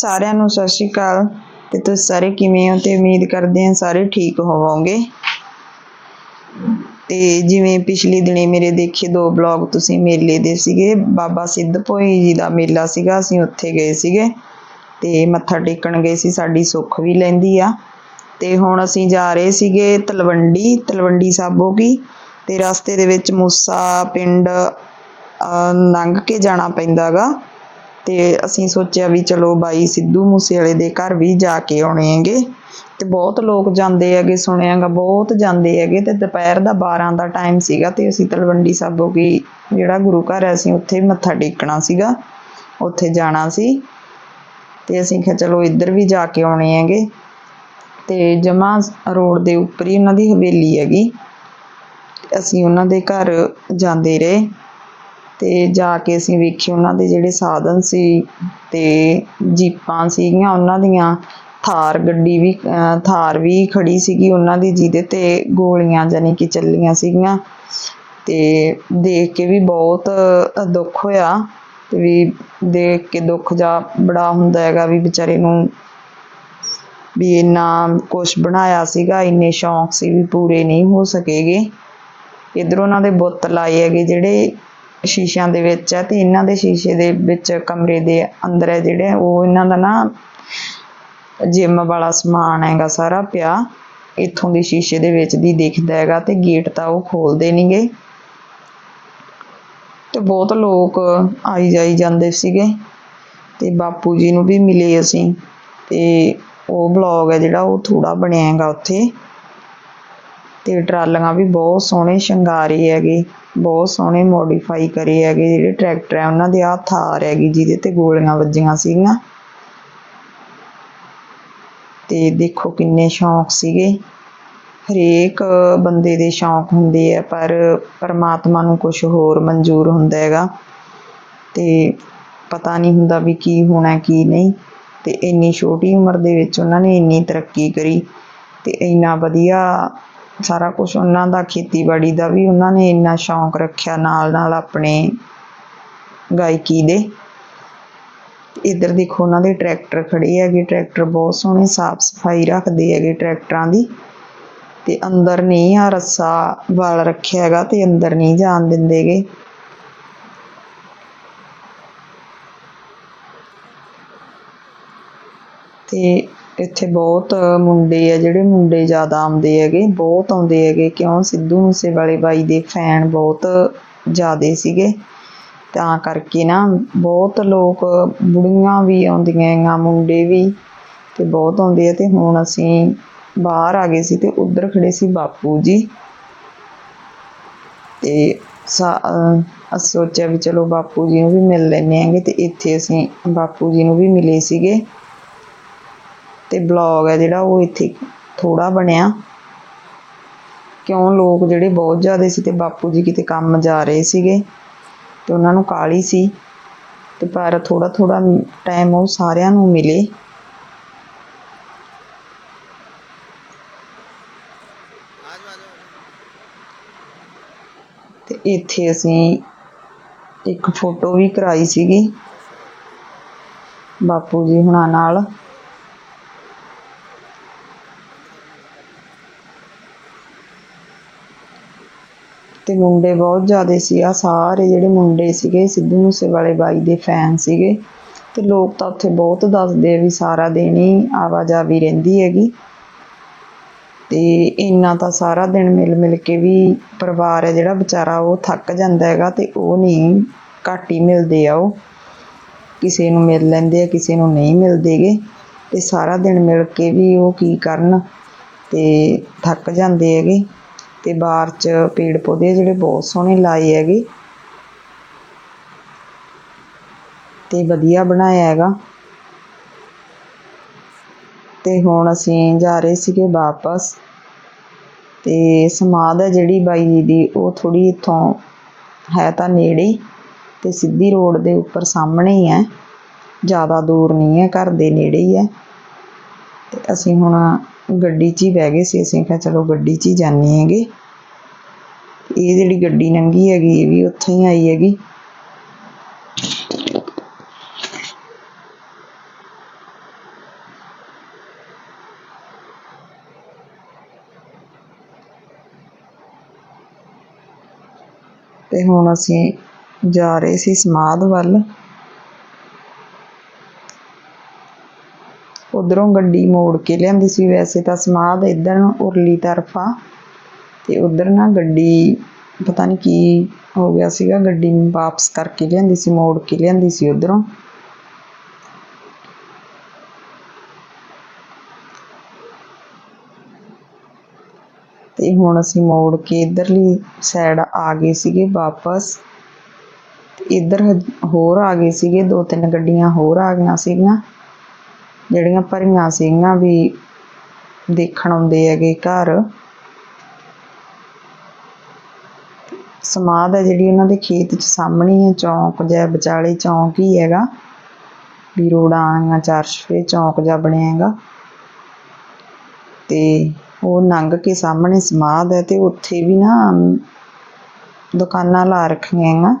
ਸਾਰਿਆਂ ਨੂੰ ਸਤਿ ਸ਼੍ਰੀ ਅਕਾਲ। ਤੇ ਤੁਸੀਂ ਸਾਰੇ ਕਿਵੇਂ ਹੋ ਤੇ ਉਮੀਦ ਕਰਦੇ ਹਾਂ ਸਾਰੇ ਠੀਕ ਹੋਵੋਗੇ। ਤੇ ਜਿਵੇਂ ਪਿਛਲੇ ਦਿਨੇ ਮੇਰੇ ਦੇਖੇ ਦੋ ਬਲੌਗ ਤੁਸੀਂ ਮੇਲੇ ਦੇ ਸੀਗੇ। ਬਾਬਾ ਸਿੱਧ ਭੋਈ ਜੀ ਦਾ ਮੇਲਾ ਸੀਗਾ, ਅਸੀਂ ਉੱਥੇ ਗਏ ਸੀਗੇ। ਤੇ ਮੱਥਾ ਟੇਕਣ ਗਏ ਸੀ, ਸਾਡੀ ਸੁੱਖ ਵੀ ਲੈਂਦੀ ਆ। ਤੇ ਹੁਣ ਅਸੀਂ ਜਾ ਰਹੇ ਸੀਗੇ ਤਲਵੰਡੀ ਤਲਵੰਡੀ ਸਾਬੋ ਕੀ। ਤੇ ਰਸਤੇ ਦੇ ਵਿੱਚ ਮੂਸਾ ਪਿੰਡ ਲੰਘ ਕੇ ਜਾਣਾ ਪੈਂਦਾਗਾ ਅਤੇ ਅਸੀਂ ਸੋਚਿਆ ਵੀ ਚਲੋ ਬਾਈ ਸਿੱਧੂ ਮੂਸੇ ਦੇ ਘਰ ਵੀ ਜਾ ਕੇ ਆਉਣੇ ਹੈਗੇ। ਅਤੇ ਬਹੁਤ ਲੋਕ ਜਾਂਦੇ ਹੈਗੇ ਸੁਣਿਆ ਗਾ, ਬਹੁਤ ਜਾਂਦੇ ਹੈਗੇ ਅਤੇ ਦੁਪਹਿਰ ਦਾ 12 ਦਾ ਟਾਈਮ ਸੀਗਾ ਅਤੇ ਅਸੀਂ ਤਲਵੰਡੀ ਸਾਬੋ ਕੀ ਜਿਹੜਾ ਗੁਰੂ ਘਰ ਹੈ, ਅਸੀਂ ਉੱਥੇ ਮੱਥਾ ਟੇਕਣਾ ਸੀਗਾ, ਉੱਥੇ ਜਾਣਾ ਸੀ। ਅਤੇ ਅਸੀਂ ਕਿਹਾ ਚਲੋ ਇੱਧਰ ਵੀ ਜਾ ਕੇ ਆਉਣੇ ਹੈਗੇ। ਅਤੇ ਜਮ੍ਹਾਂ ਰੋਡ ਦੇ ਉੱਪਰ ਹੀ ਉਹਨਾਂ ਦੀ ਹਵੇਲੀ ਹੈਗੀ। ਅਸੀਂ ਉਹਨਾਂ ਦੇ ਘਰ ਜਾਂਦੇ ਰਹੇ। ਤੇ ਜਾ ਕੇ ਅਸੀਂ ਵੇਖੇ ਉਹਨਾਂ ਦੇ ਜਿਹੜੇ ਸਾਧਨ ਸੀ ਤੇ ਜੀਪਾਂ ਸੀਗੀਆਂ ਉਹਨਾਂ ਦੀਆਂ। ਥਾਰ ਗੱਡੀ ਵੀ ਥਾਰ ਵੀ ਖੜੀ ਸੀਗੀ ਉਹਨਾਂ ਦੀ, ਜਿਹਦੇ ਤੇ ਗੋਲੀਆਂ ਜਾਨੀ ਕਿ ਚੱਲੀਆਂ ਸੀਗੀਆਂ। ਤੇ ਦੇਖ ਕੇ ਵੀ ਬਹੁਤ ਦੁੱਖ ਹੋਇਆ ਤੇ ਵੀ ਦੇਖ ਕੇ ਦੁੱਖ ਜਾ ਬੜਾ ਹੁੰਦਾ ਹੈਗਾ ਵੀ ਵਿਚਾਰੇ ਨੂੰ ਵੀ ਇੰਨਾ ਕੁਛ ਬਣਾਇਆ ਸੀਗਾ, ਇੰਨੇ ਸ਼ੌਂਕ ਸੀ ਵੀ ਪੂਰੇ ਨਹੀਂ ਹੋ ਸਕੇਗੇ। ਇੱਧਰ ਉਹਨਾਂ ਦੇ ਬੁੱਤ ਲਾਏ ਹੈਗੇ ਜਿਹੜੇ ਸ਼ੀਸ਼ਿਆਂ ਦੇ ਵਿੱਚ ਹੈ ਤੇ ਇਹਨਾਂ ਦੇ ਸ਼ੀਸ਼ੇ ਦੇ ਵਿੱਚ ਕਮਰੇ ਦੇ ਅੰਦਰ ਹੈ ਜਿਹੜੇ, ਉਹ ਇਹਨਾਂ ਦਾ ਨਾ ਜਿਮ ਵਾਲਾ ਸਮਾਨ ਹੈਗਾ ਸਾਰਾ ਪਿਆ। ਇੱਥੋਂ ਦੀ ਸ਼ੀਸ਼ੇ ਦੇ ਵਿੱਚ ਦੀ ਦਿਖਦਾ ਹੈਗਾ ਤੇ ਗੇਟ ਤਾਂ ਉਹ ਖੋਲਦੇ ਨਹੀਂਗੇ ਤੇ ਬਹੁਤ ਲੋਕ ਆਈ ਜਾਈ ਜਾਂਦੇ ਸੀਗੇ ਤੇ ਬਾਪੂ ਜੀ ਨੂੰ ਵੀ ਮਿਲੇ ਅਸੀਂ ਤੇ ਉਹ ਬਲੌਗ ਹੈ ਜਿਹੜਾ ਉਹ ਥੋੜਾ ਬਣਿਆ ਹੈਗਾ ਉੱਥੇ। ਤੇ ਟਰਾਲੀਆਂ ਵੀ ਬਹੁਤ ਸੋਹਣੇ ਸ਼ਿੰਗਾਰੇ ਹੈਗੇ। ਬਹੁਤ ਸੋਹਣੇ ਮੋਡੀਫਾਈ ਕਰੇ ਹੈਗੇ ਜਿਹੜੇ ਟਰੈਕਟਰ ਹੈ, ਉਹਨਾਂ ਦੇ ਆ ਥਾਰ ਹੈਗੀ ਜਿਹਦੇ ਤੇ ਗੋਲੀਆਂ ਵੱਜੀਆਂ ਸੀਗੀਆਂ। ਤੇ ਦੇਖੋ ਕਿੰਨੇ ਸ਼ੌਂਕ ਸੀਗੇ। ਹਰੇਕ ਬੰਦੇ ਦੇ ਸ਼ੌਂਕ ਹੁੰਦੇ ਆ, ਪਰ ਪਰਮਾਤਮਾ ਨੂੰ ਕੁਝ ਹੋਰ ਮਨਜ਼ੂਰ ਹੁੰਦਾ ਹੈਗਾ। ਤੇ ਪਤਾ ਨਹੀਂ ਹੁੰਦਾ ਵੀ ਕੀ ਹੋਣਾ, ਕੀ ਨਹੀਂ। ਤੇ ਇੰਨੀ ਛੋਟੀ ਉਮਰ ਦੇ ਵਿੱਚ ਉਹਨਾਂ ਨੇ ਇੰਨੀ ਤਰੱਕੀ ਕਰੀ ਤੇ ਇੰਨਾ ਵਧੀਆ ਸਾਰਾ ਕੁਝ ਉਹਨਾਂ ਦਾ, ਖੇਤੀਬਾੜੀ ਦਾ ਵੀ ਉਹਨਾਂ ਨੇ ਇੰਨਾ ਸ਼ੌਂਕ ਰੱਖਿਆ ਨਾਲ ਨਾਲ ਆਪਣੇ ਗਾਇਕੀ ਦੇ। ਇੱਧਰ ਦੇਖੋ ਉਹਨਾਂ ਦੇ ਟਰੈਕਟਰ ਖੜੇ ਹੈਗੇ, ਟਰੈਕਟਰ ਬਹੁਤ ਸੋਹਣੇ, ਸਾਫ਼ ਸਫ਼ਾਈ ਰੱਖਦੇ ਹੈਗੇ ਟਰੈਕਟਰਾਂ ਦੀ। ਤੇ ਅੰਦਰ ਨਹੀਂ ਆ ਰੱਸਾ ਵਾਲ ਰੱਖਿਆ ਹੈਗਾ ਤੇ ਅੰਦਰ ਨਹੀਂ ਜਾਣ ਦਿੰਦੇਗੇ ਤੇ ਇੱਥੇ ਬਹੁਤ ਮੁੰਡੇ ਆ, ਜਿਹੜੇ ਮੁੰਡੇ ਜ਼ਿਆਦਾ ਆਉਂਦੇ ਹੈਗੇ, ਬਹੁਤ ਆਉਂਦੇ ਹੈਗੇ, ਕਿਉਂ? ਸਿੱਧੂ ਮੂਸੇਵਾਲੇ ਬਾਈ ਦੇ ਫੈਨ ਬਹੁਤ ਜ਼ਿਆਦੇ ਸੀਗੇ। ਤਾਂ ਕਰਕੇ ਨਾ ਬਹੁਤ ਲੋਕ, ਬੁੜੀਆਂ ਵੀ ਆਉਂਦੀਆਂ ਹੈਗੀਆਂ, ਮੁੰਡੇ ਵੀ ਤੇ ਬਹੁਤ ਆਉਂਦੇ ਆ। ਤੇ ਹੁਣ ਅਸੀਂ ਬਾਹਰ ਆ ਗਏ ਸੀ ਤੇ ਉੱਧਰ ਖੜੇ ਸੀ ਬਾਪੂ ਜੀ। ਤੇ ਅਸੀਂ ਸੋਚਿਆ ਵੀ ਚਲੋ ਬਾਪੂ ਜੀ ਨੂੰ ਵੀ ਮਿਲ ਲੈਂਦੇ ਆਂਗੇ ਤੇ ਇੱਥੇ ਅਸੀਂ ਬਾਪੂ ਜੀ ਨੂੰ ਵੀ ਮਿਲੇ ਸੀਗੇ। ਤੇ ਬਲੌਗ ਹੈ ਜਿਹੜਾ ਉਹ ਇੱਥੇ ਥੋੜਾ ਬਣਿਆ। ਕਿਉਂ ਲੋਕ ਜਿਹੜੇ ਬਹੁਤ ਜ਼ਿਆਦਾ ਸੀ ਤੇ ਬਾਪੂ ਜੀ ਕਿਤੇ ਕੰਮ ਜਾ ਰਹੇ ਸੀਗੇ ਤੇ ਉਹਨਾਂ ਨੂੰ ਕਾਹਲੀ ਸੀ ਤੇ ਪਰ ਥੋੜਾ ਥੋੜਾ ਟਾਈਮ ਉਹ ਸਾਰਿਆਂ ਨੂੰ ਮਿਲੇ। ਤੇ ਇੱਥੇ ਅਸੀਂ ਇੱਕ ਫੋਟੋ ਵੀ ਕਰਾਈ ਸੀਗੀ। ਬਾਪੂ ਜੀ ਹੁਣਾਂ ਨਾਲ। ਤੇ ਮੁੰਡੇ ਬਹੁਤ ਜ਼ਿਆਦੇ ਸੀ। ਆ ਸਾਰੇ ਜਿਹੜੇ ਮੁੰਡੇ ਸੀਗੇ, ਸਿੱਧੂ ਮੂਸੇਵਾਲੇ ਬਾਈ ਦੇ ਫੈਨ ਸੀਗੇ। ਤੇ ਲੋਕ ਤਾਂ ਉੱਥੇ ਬਹੁਤ ਦੱਸਦੇ ਆ ਵੀ ਸਾਰਾ ਦਿਨ ਹੀ ਆਵਾਜਾਵੀ ਰਹਿੰਦੀ ਹੈਗੀ। ਤੇ ਇੰਨਾ ਤਾਂ ਸਾਰਾ ਦਿਨ ਮਿਲ ਮਿਲ ਕੇ ਵੀ ਪਰਿਵਾਰ ਹੈ ਜਿਹੜਾ ਵਿਚਾਰਾ, ਉਹ ਥੱਕ ਜਾਂਦਾ ਹੈਗਾ ਤੇ ਉਹ ਨਹੀਂ ਘੱਟ ਹੀ ਮਿਲਦੇ ਆ ਉਹ। ਕਿਸੇ ਨੂੰ ਮਿਲ ਲੈਂਦੇ ਆ, ਕਿਸੇ ਨੂੰ ਨਹੀਂ ਮਿਲਦੇਗੇ ਤੇ ਸਾਰਾ ਦਿਨ ਮਿਲ ਕੇ ਵੀ ਉਹ ਕੀ ਕਰਨ, ਤੇ ਥੱਕ ਜਾਂਦੇ ਹੈਗੇ। ਤੇ ਬਾਹਰ ਚ ਪੇੜ ਪੌਦੇ ਜਿਹੜੇ ਬਹੁਤ ਸੋਹਣੇ ਲਾਏ ਹੈਗੇ। ਤੇ ਵਧੀਆ ਬਣਾਇਆ ਹੈਗਾ। ਤੇ ਹੁਣ ਅਸੀਂ ਜਾ ਰਹੇ ਸੀਗੇ ਵਾਪਸ। ਤੇ ਸਮਾਧ ਹੈ ਜਿਹੜੀ ਬਾਈ ਜੀ ਦੀ, ਉਹ ਥੋੜੀ ਇੱਥੋਂ ਹੈ ਤਾਂ ਨੇੜੇ ਹੀ, ਤੇ ਸਿੱਧੀ ਰੋਡ ਦੇ ਉੱਪਰ ਸਾਹਮਣੇ ਹੀ ਹੈ। ਜ਼ਿਆਦਾ ਦੂਰ ਨਹੀਂ ਹੈ, ਘਰ ਦੇ ਨੇੜੇ ਹੀ ਹੈ। ਤੇ ਅਸੀਂ ਹੁਣ ਗੱਡੀ 'ਚ ਹੀ ਬਹਿ ਗਏ ਸੀ। ਅਸੀਂ ਕਿਹਾ, ਚਲੋ ਗੱਡੀ 'ਚ ਹੀ ਜਾਣੀ ਹੈਗੇ। ਇਹ ਜਿਹੜੀ ਗੱਡੀ ਨੰਗੀ ਹੈਗੀ, ਇਹ ਵੀ ਉੱਥੇ ਹੀ ਆਈ ਹੈਗੀ। ਤੇ ਹੁਣ ਅਸੀਂ ਜਾ ਰਹੇ ਸੀ ਸਮਾਧ ਵੱਲ। ਉਧਰੋਂ ਗੱਡੀ ਮੋੜ ਕੇ ਲਿਆਂਦੀ ਸੀ। ਵੈਸੇ ਤਾਂ ਸਮਾਧ ਇੱਧਰ ਨੂੰ ਉਰਲੀ ਤਰਫ ਆ ਤੇ ਉਧਰ ਨਾ ਗੱਡੀ, ਪਤਾ ਨਹੀਂ ਕੀ ਹੋ ਗਿਆ ਸੀਗਾ। ਗੱਡੀ ਵਾਪਸ ਕਰਕੇ ਲਿਆਂਦੀ ਸੀ, ਮੋੜ ਕੇ ਲਿਆਂਦੀ ਸੀ ਉਧਰੋਂ। ਤੇ ਹੁਣ ਅਸੀਂ ਮੋੜ ਕੇ ਇਧਰਲੀ ਸਾਈਡ ਆ ਗਏ ਸੀਗੇ ਵਾਪਸ। ਇੱਧਰ ਹੋਰ ਆ ਗਏ ਸੀਗੇ, ਦੋ ਤਿੰਨ ਗੱਡੀਆਂ ਹੋਰ ਆ ਗਈਆਂ ਸੀਗੀਆਂ। ਜਿਹੜੀਆਂ ਭਰੀਆਂ ਸੀਗੀਆਂ ਵੀ ਦੇਖਣ ਆਉਂਦੇ ਹੈਗੇ ਘਰ। ਸਮਾਧ ਹੈ ਜਿਹੜੀ ਉਹਨਾਂ ਦੇ ਖੇਤ 'ਚ ਸਾਹਮਣੇ ਹੈ, ਚੌਂਕ ਜਿਹਾ, ਵਿਚਾਲੇ ਚੌਂਕ ਹੀ ਹੈਗਾ। ਵੀ ਰੋਡਾਂ ਆਈਆਂ ਚਾਰ ਛੇ ਚੌਂਕ ਜਿਹਾ ਬਣਿਆ ਹੈਗਾ। ਤੇ ਉਹ ਲੰਘ ਕੇ ਸਾਹਮਣੇ ਸਮਾਧ ਹੈ ਤੇ ਉੱਥੇ ਵੀ ਨਾ ਦੁਕਾਨਾਂ ਲਾ ਰੱਖੀਆਂ ਹੈਗੀਆਂ।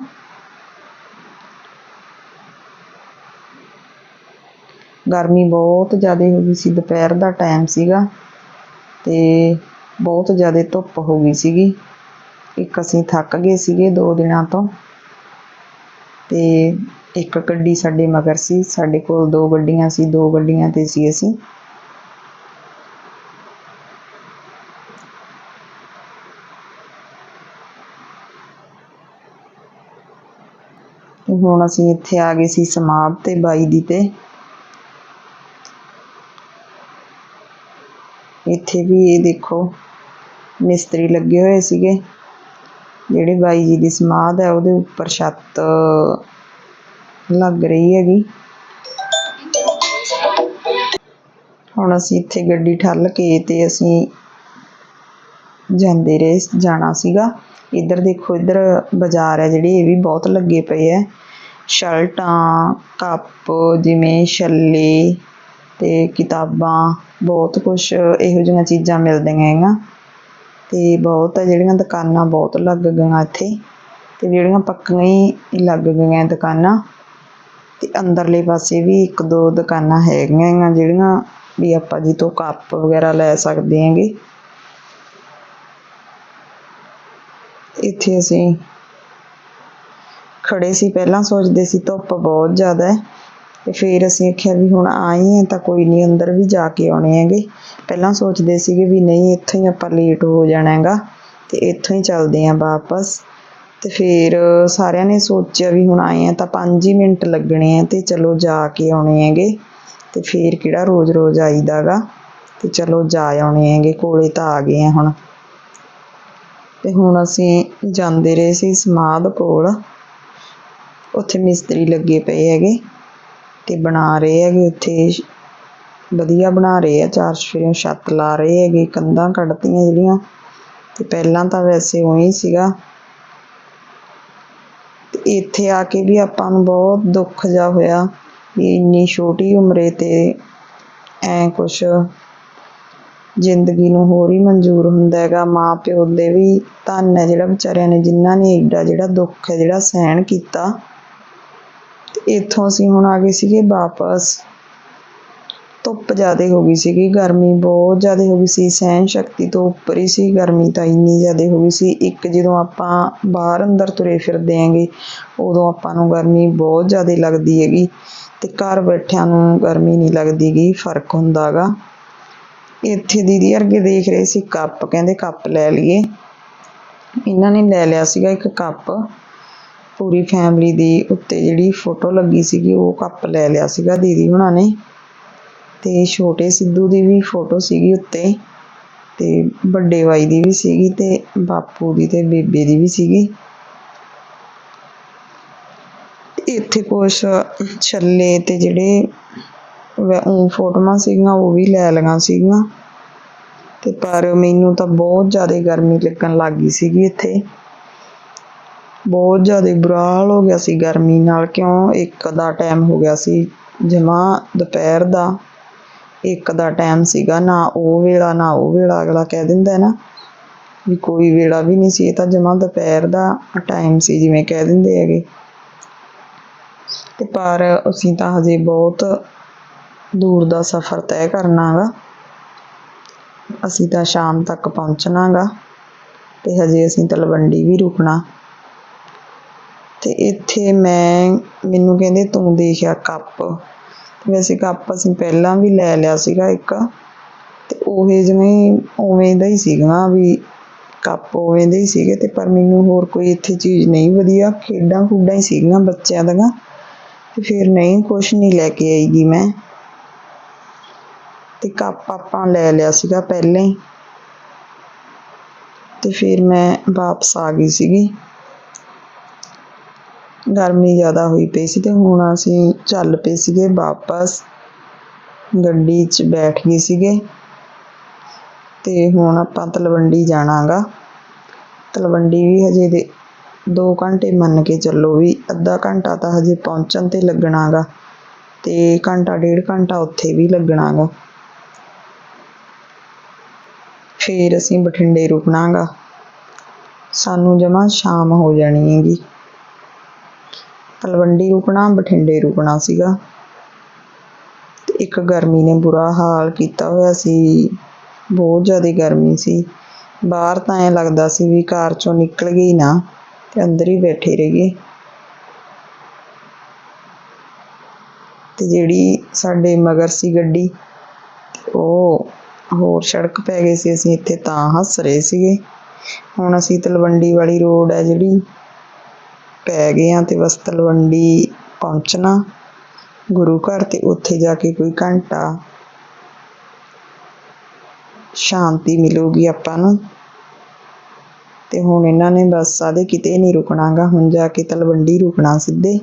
ਗਰਮੀ ਬਹੁਤ ਜ਼ਿਆਦਾ ਹੋ ਗਈ ਸੀ, ਦੁਪਹਿਰ ਦਾ ਟਾਈਮ ਸੀਗਾ ਤੇ ਬਹੁਤ ਜ਼ਿਆਦਾ ਧੁੱਪ ਹੋ ਗਈ ਸੀਗੀ। ਇੱਕ ਅਸੀਂ ਥੱਕ ਗਏ ਸੀਗੇ ਦੋ ਦਿਨਾਂ ਤੋਂ ਤੇ ਇੱਕ ਗੱਡੀ ਸਾਡੇ ਮਗਰ ਸੀ, ਸਾਡੇ ਕੋਲ ਦੋ ਗੱਡੀਆਂ ਸੀ, ਦੋ ਗੱਡੀਆਂ ਤੇ ਸੀ ਅਸੀਂ। ਹੁਣ ਅਸੀਂ ਇੱਥੇ ਆ ਗਏ ਸੀ ਸਮਾਧ ਤੇ ਬਾਈ ਦੀ ਤੇ। ਇੱਥੇ ਵੀ ਇਹ ਦੇਖੋ ਮਿਸਤਰੀ ਲੱਗੇ ਹੋਏ ਸੀਗੇ। ਜਿਹੜੇ ਬਾਈ ਜੀ ਦੀ ਸਮਾਧ ਹੈ, ਉਹਦੇ ਉੱਪਰ ਛੱਤ ਲੱਗ ਰਹੀ ਹੈਗੀ। ਹੁਣ ਅਸੀਂ ਇੱਥੇ ਗੱਡੀ ਠੱਲ ਕੇ ਤੇ ਅਸੀਂ ਜਾਂਦੇ ਰਹੇ, ਜਾਣਾ ਸੀਗਾ। ਇੱਧਰ ਦੇਖੋ, ਇੱਧਰ ਬਾਜ਼ਾਰ ਹੈ ਜਿਹੜੇ, ਇਹ ਵੀ ਬਹੁਤ ਲੱਗੇ ਪਏ ਹੈ। ਸ਼ਰਟਾਂ ਕੱਪ ਜਿਵੇਂ ਛੱਲੇ ਤੇ ਕਿਤਾਬਾਂ, ਬਹੁਤ ਕੁਝ ਇਹੋ ਜਿਹੀਆਂ ਚੀਜ਼ਾਂ ਮਿਲਦੀਆਂ ਹੈਗੀਆਂ। ਤੇ ਬਹੁਤ ਆ ਜਿਹੜੀਆਂ ਦੁਕਾਨਾਂ ਬਹੁਤ ਲੱਗ ਗਈਆਂ ਇੱਥੇ। ਤੇ ਜਿਹੜੀਆਂ ਪੱਕੀਆਂ ਹੀ ਲੱਗ ਗਈਆਂ ਦੁਕਾਨਾਂ। ਤੇ ਅੰਦਰਲੇ ਪਾਸੇ ਵੀ ਇੱਕ ਦੋ ਦੁਕਾਨਾਂ ਹੈਗੀਆਂ ਹੈਗੀਆਂ ਜਿਹੜੀਆਂ ਵੀ ਆਪਾਂ ਜੀ ਤੋਂ ਕੱਪ ਵਗੈਰਾ ਲੈ ਸਕਦੇ ਹੈਗੇ। ਇੱਥੇ ਅਸੀਂ ਖੜੇ ਸੀ, ਪਹਿਲਾਂ ਸੋਚਦੇ ਸੀ ਧੁੱਪ ਬਹੁਤ ਜ਼ਿਆਦਾ ਹੈ। ਤੇ ਫਿਰ ਅਸੀਂ ਆਖਿਆ ਵੀ ਹੁਣ ਆਏ ਹਾਂ ਤਾਂ ਕੋਈ ਨਹੀਂ, ਅੰਦਰ ਵੀ ਜਾ ਕੇ ਆਉਣੇ ਹੈਗੇ। ਪਹਿਲਾਂ ਸੋਚਦੇ ਸੀਗੇ ਵੀ ਨਹੀਂ, ਇੱਥੋਂ ਹੀ ਆਪਾਂ ਲੇਟ ਹੋ ਜਾਣਾ ਹੈਗਾ ਤੇ ਇੱਥੋਂ ਹੀ ਚੱਲਦੇ ਹਾਂ ਵਾਪਸ। ਤੇ ਫਿਰ ਸਾਰਿਆਂ ਨੇ ਸੋਚਿਆ ਵੀ ਹੁਣ ਆਏ ਆ ਤਾਂ 5 ਹੀ ਮਿੰਟ ਲੱਗਣੇ ਆ ਤੇ ਚਲੋ ਜਾ ਕੇ ਆਉਣੇ ਹੈਗੇ। ਤੇ ਫਿਰ ਕਿਹੜਾ ਰੋਜ਼-ਰੋਜ਼ ਆਈਦਾਗਾ ਤੇ ਚਲੋ ਜਾ ਆਉਣੇ ਹੈਗੇ, ਕੋਲੇ ਤਾਂ ਆ ਗਏ ਆ ਹੁਣ। ਤੇ ਹੁਣ ਅਸੀਂ ਜਾਂਦੇ ਰਹੇ ਸੀ ਸਮਾਧ ਕੋਲ। ਉੱਥੇ ਮਿਸਤਰੀ ਲੱਗੇ ਪਏ ਹੈਗੇ। ਤੇ ਬਣਾ ਰਹੇ ਹੈਗੇ ਉੱਥੇ। ਵਧੀਆ ਬਣਾ ਰਹੇ ਆ, ਚਾਰ ਚੁਫੇਰਿਓਂ ਛੱਤ ਲਾ ਰਹੇ ਹੈਗੇ, ਕੰਧਾਂ ਕੱਢਤੀਆਂ ਜਿਹੜੀਆਂ। ਤੇ ਪਹਿਲਾਂ ਤਾਂ ਵੈਸੇ ਉਹੀ ਸੀਗਾ। ਤੇ ਇੱਥੇ ਆ ਕੇ ਵੀ ਆਪਾਂ ਨੂੰ ਬਹੁਤ ਦੁੱਖ ਜਾ ਹੋਇਆ ਵੀ ਇੰਨੀ ਛੋਟੀ ਉਮਰੇ ਤੇ ਐ ਕੁਛ ਜ਼ਿੰਦਗੀ ਨੂੰ ਹੋਰ ਹੀ ਮਨਜ਼ੂਰ ਹੁੰਦਾ ਹੈਗਾ। ਮਾਂ ਪਿਓ ਦੇ ਵੀ ਧੰਨ ਹੈ ਜਿਹੜਾ ਵਿਚਾਰਿਆਂ ਨੇ, ਜਿਨ੍ਹਾਂ ਨੇ ਐਡਾ ਜਿਹੜਾ ਦੁੱਖ ਹੈ, ਜਿਹੜਾ ਸਹਿਣ ਕੀਤਾ। ਇੱਥੋਂ ਅਸੀਂ ਹੁਣ ਆ ਗਏ ਸੀਗੇ ਵਾਪਸ। ਧੁੱਪ ਜ਼ਿਆਦਾ ਹੋ ਗਈ ਸੀਗੀ, ਗਰਮੀ ਬਹੁਤ ਜ਼ਿਆਦਾ ਹੋ ਗਈ ਸੀ, ਸਹਿਣ ਸ਼ਕਤੀ ਤੋਂ ਉੱਪਰ ਹੀ ਸੀ ਗਰਮੀ ਤਾਂ ਇੰਨੀ ਜ਼ਿਆਦਾ ਹੋ ਗਈ ਸੀ। ਇੱਕ ਜਦੋਂ ਆਪਾਂ ਬਾਹਰ ਅੰਦਰ ਤੁਰੇ ਫਿਰਦੇ ਆਂਗੇ, ਉਦੋਂ ਆਪਾਂ ਨੂੰ ਗਰਮੀ ਬਹੁਤ ਜ਼ਿਆਦਾ ਲੱਗਦੀ ਹੈਗੀ ਤੇ ਘਰ ਬੈਠਿਆਂ ਨੂੰ ਗਰਮੀ ਨਹੀਂ ਲੱਗਦੀ ਗੀ ਫ਼ਰਕ ਹੁੰਦਾ ਗਾ ਇੱਥੇ ਦੀਦੀ ਅਰਗੇ ਦੇਖ ਰਹੇ ਸੀ, ਕੱਪ ਕਹਿੰਦੇ ਕੱਪ ਲੈ ਲਈਏ। ਇਹਨਾਂ ਨੇ ਲੈ ਲਿਆ ਸੀਗਾ ਇੱਕ ਕੱਪ। ਪੂਰੀ ਫੈਮਿਲੀ ਦੀ ਉੱਤੇ ਜਿਹੜੀ ਫੋਟੋ ਲੱਗੀ ਸੀਗੀ, ਉਹ ਕੱਪ ਲੈ ਲਿਆ ਸੀਗਾ ਦੀਦੀ ਹੁਣਾਂ ਨੇ। ਤੇ ਛੋਟੇ ਸਿੱਧੂ ਦੀ ਵੀ ਫੋਟੋ ਸੀਗੀ ਉੱਤੇ ਤੇ ਵੱਡੇ ਬਾਈ ਦੀ ਵੀ ਸੀਗੀ ਤੇ ਬਾਪੂ ਦੀ ਤੇ ਬੇਬੇ ਦੀ ਵੀ ਸੀਗੀ। ਇੱਥੇ ਕੁਛ ਛੱਲੇ ਤੇ ਜਿਹੜੇ ਵੈ- ਫੋਟੋਆਂ ਸੀਗੀਆਂ, ਉਹ ਵੀ ਲੈ ਲਈਆਂ ਸੀਗੀਆਂ। ਤੇ ਪਰ ਮੈਨੂੰ ਤਾਂ ਬਹੁਤ ਜ਼ਿਆਦਾ ਗਰਮੀ ਲੱਗਣ ਲੱਗ ਗਈ ਸੀਗੀ ਇੱਥੇ। ਬਹੁਤ ਜ਼ਿਆਦਾ ਬੁਰਾ ਹਾਲ ਹੋ ਗਿਆ ਸੀ ਗਰਮੀ ਨਾਲ, ਕਿਉਂ? ਇੱਕ ਦਾ ਟਾਈਮ ਹੋ ਗਿਆ ਸੀ ਜਮਾ ਦੁਪਹਿਰ ਦਾ। ਇੱਕ ਦਾ ਟਾਈਮ ਸੀਗਾ, ਨਾ ਉਹ ਵੇਲਾ, ਨਾ ਉਹ ਵੇਲਾ, ਅਗਲਾ ਕਹਿ ਦਿੰਦਾ ਨਾ ਵੀ ਕੋਈ ਵੇਲਾ ਵੀ ਨਹੀਂ ਸੀ, ਇਹ ਤਾਂ ਜਮਾ ਦੁਪਹਿਰ ਦਾ ਟਾਈਮ ਸੀ ਜਿਵੇਂ ਕਹਿ ਦਿੰਦੇ ਹੈਗੇ। ਤੇ ਪਰ ਅਸੀਂ ਤਾਂ ਹਜੇ ਬਹੁਤ ਦੂਰ ਦਾ ਸਫ਼ਰ ਤੈਅ ਕਰਨਾ ਗਾ। ਅਸੀਂ ਤਾਂ ਸ਼ਾਮ ਤੱਕ ਪਹੁੰਚਣਾ ਗਾ ਤੇ ਹਜੇ ਅਸੀਂ ਤਲਵੰਡੀ ਵੀ ਰੁਕਣਾ। ਤੇ ਇੱਥੇ ਮੈਂ, ਮੈਨੂੰ ਕਹਿੰਦੇ ਤੂੰ ਦੇਖਿਆ ਕੱਪ। ਵੈਸੇ ਕੱਪ ਅਸੀਂ ਪਹਿਲਾਂ ਵੀ ਲੈ ਲਿਆ ਸੀਗਾ ਇੱਕ। ਤੇ ਉਹੇ ਜਿਵੇਂ, ਉਵੇਂ ਦਾ ਹੀ ਸੀਗਾ ਵੀ ਕੱਪ ਉਵੇਂ ਦੇ ਹੀ ਸੀਗੇ ਤੇ ਪਰ ਮੈਨੂੰ ਹੋਰ ਕੋਈ ਇੱਥੇ ਚੀਜ਼ ਨਹੀਂ ਵਧੀਆ। ਖੇਡਾਂ ਖੂਡਾਂ ਹੀ ਸੀਗੀਆਂ ਬੱਚਿਆਂ ਦੀਆਂ। ਤੇ ਫਿਰ ਨਹੀਂ, ਕੁਛ ਨਹੀਂ ਲੈ ਕੇ ਆਈਗੀ ਮੈਂ। ਤੇ ਕੱਪ ਆਪਾਂ ਲੈ ਲਿਆ ਸੀਗਾ ਪਹਿਲਾਂ ਹੀ। ਤੇ ਫਿਰ ਮੈਂ ਵਾਪਸ ਆ ਗਈ ਸੀਗੀ। ਗਰਮੀ ਜ਼ਿਆਦਾ ਹੋਈ ਪਈ ਸੀ ਤੇ ਹੁਣ ਅਸੀਂ ਚੱਲ ਪਏ ਸੀਗੇ ਵਾਪਸ, ਗੱਡੀ 'ਚ ਬੈਠ ਗਏ ਸੀਗੇ। ਤੇ ਹੁਣ ਆਪਾਂ ਤਲਵੰਡੀ ਜਾਣਾ ਗਾ ਤਲਵੰਡੀ ਵੀ ਹਜੇ ਦੇ ਦੋ ਘੰਟੇ ਮੰਨ ਕੇ ਚੱਲੋ ਵੀ ਅੱਧਾ ਘੰਟਾ ਤਾਂ ਹਜੇ ਪਹੁੰਚਣ ਤੇ ਲੱਗਣਾ ਗਾ ਤੇ ਘੰਟਾ, ਡੇਢ ਘੰਟਾ ਉੱਥੇ ਵੀ ਲੱਗਣਾ ਗਾ ਫਿਰ ਅਸੀਂ ਬਠਿੰਡੇ ਰੁਕਣਾ ਗਾ ਸਾਨੂੰ ਜਮਾਂ ਸ਼ਾਮ ਹੋ ਜਾਣੀ ਹੈਗੀ। ਤਲਵੰਡੀ ਰੁਕਣਾ, ਬਠਿੰਡੇ ਰੁਕਣਾ ਸੀਗਾ। ਤੇ ਇੱਕ ਗਰਮੀ ਨੇ ਬੁਰਾ ਹਾਲ ਕੀਤਾ ਹੋਇਆ ਸੀ। ਬਹੁਤ ਜ਼ਿਆਦਾ ਗਰਮੀ ਸੀ। ਬਾਹਰ ਤਾਂ ਐਂ ਲੱਗਦਾ ਸੀ ਵੀ ਕਾਰ ਚੋਂ ਨਿਕਲ ਗਈ ਨਾ, ਤੇ ਅੰਦਰ ਹੀ ਬੈਠੇ ਰਹੀਏ ਤੇ ਜਿਹੜੀ ਸਾਡੇ ਮਗਰ ਸੀ ਗੱਡੀ, ਉਹ ਹੋਰ ਸੜਕ ਪੈ ਗਈ ਸੀ। ਅਸੀਂ ਇੱਥੇ ਤਾਂ ਹੱਸ ਰਹੇ ਸੀਗੇ। ਹੁਣ ਅਸੀਂ ਤਲਵੰਡੀ ਵਾਲੀ ਰੋਡ ਹੈ ਜਿਹੜੀ ਪੈ ਗਏ ਹਾਂ ਅਤੇ ਬਸ ਤਲਵੰਡੀ ਪਹੁੰਚਣਾ ਗੁਰੂ ਘਰ ਅਤੇ ਉੱਥੇ ਜਾ ਕੇ ਕੋਈ ਘੰਟਾ ਸ਼ਾਂਤੀ ਮਿਲੂਗੀ ਆਪਾਂ ਨੂੰ। ਅਤੇ ਹੁਣ ਇਹਨਾਂ ਨੇ ਬਸ ਆਦੇ ਕਿਤੇ ਨਹੀਂ ਰੁਕਣਾਗਾ, ਹੁਣ ਜਾ ਕੇ ਤਲਵੰਡੀ ਰੁਕਣਾ ਸਿੱਧੇ।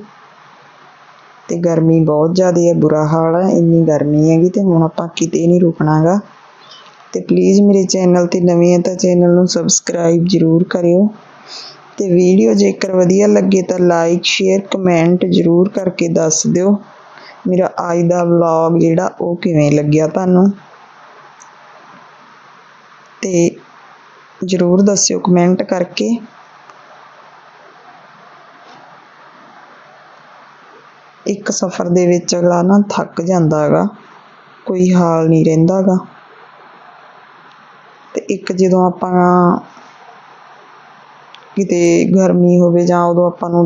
ਅਤੇ ਗਰਮੀ ਬਹੁਤ ਜ਼ਿਆਦਾ ਹੈ ਬੁਰਾ ਹਾਲ ਹੈ ਇੰਨੀ ਗਰਮੀ ਹੈਗੀ ਅਤੇ ਹੁਣ ਆਪਾਂ ਕਿਤੇ ਨਹੀਂ ਰੁਕਣਾਗਾ। ਅਤੇ ਪਲੀਜ਼ ਮੇਰੇ ਚੈਨਲ ਤੇ ਨਵੇਂ ਹੈ ਤਾਂ ਚੈਨਲ ਨੂੰ ਸਬਸਕ੍ਰਾਈਬ ਜ਼ਰੂਰ ਕਰਿਓ। ਅਤੇ ਵੀਡੀਓ ਜੇਕਰ ਵਧੀਆ ਲੱਗੇ ਤਾਂ ਲਾਈਕ ਸ਼ੇਅਰ ਕਮੈਂਟ ਜ਼ਰੂਰ ਕਰਕੇ ਦੱਸ ਦਿਓ। ਮੇਰਾ ਅੱਜ ਦਾ ਵਲੌਗ ਜਿਹੜਾ ਉਹ ਕਿਵੇਂ ਲੱਗਿਆ ਤੁਹਾਨੂੰ? ਤੇ ਜ਼ਰੂਰ ਦੱਸਿਓ ਕਮੈਂਟ ਕਰਕੇ। ਇੱਕ ਸਫ਼ਰ ਦੇ ਵਿੱਚ ਅਗਲਾ ਨਾ ਥੱਕ ਜਾਂਦਾ ਹੈਗਾ ਕੋਈ ਹਾਲ ਨਹੀਂ ਰਹਿੰਦਾ ਗਾ। ਤੇ ਇੱਕ ਜਦੋਂ ਆਪਾਂ ਕਿਤੇ ਗਰਮੀ ਹੋਵੇ ਜਾਂ ਉਦੋਂ ਆਪਾਂ ਨੂੰ